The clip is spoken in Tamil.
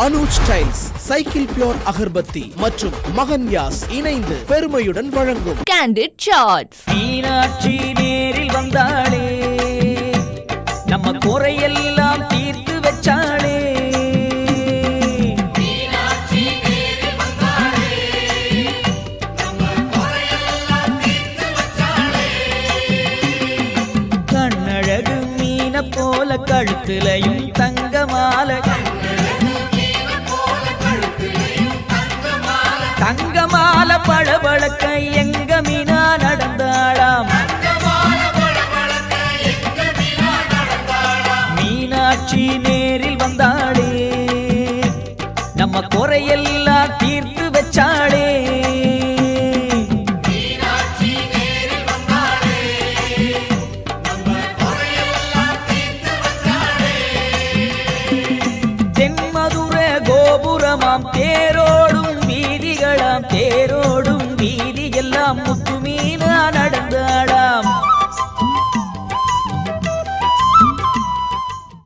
Anuj tiles cycle pure agarbatti மற்றும் மகன் யாஸ் இணைந்து பெருமையுடன் வழங்கும். Candid Charts. மீனாட்சி நேரில் வந்தாளே. நம்ம குறையெல்லாம் தீர்த்து வச்சாளே. கண்ணழகு மீன போல கழுத்துலையும் தங்க மாலை. பளபளக்க எங்க மீனா நடந்தாளாம். மீனாட்சி நேரில் வந்தாளே. நம்ம குறையெல்லாம் தீர்த்து வீதிகளாம் நடந்தாடா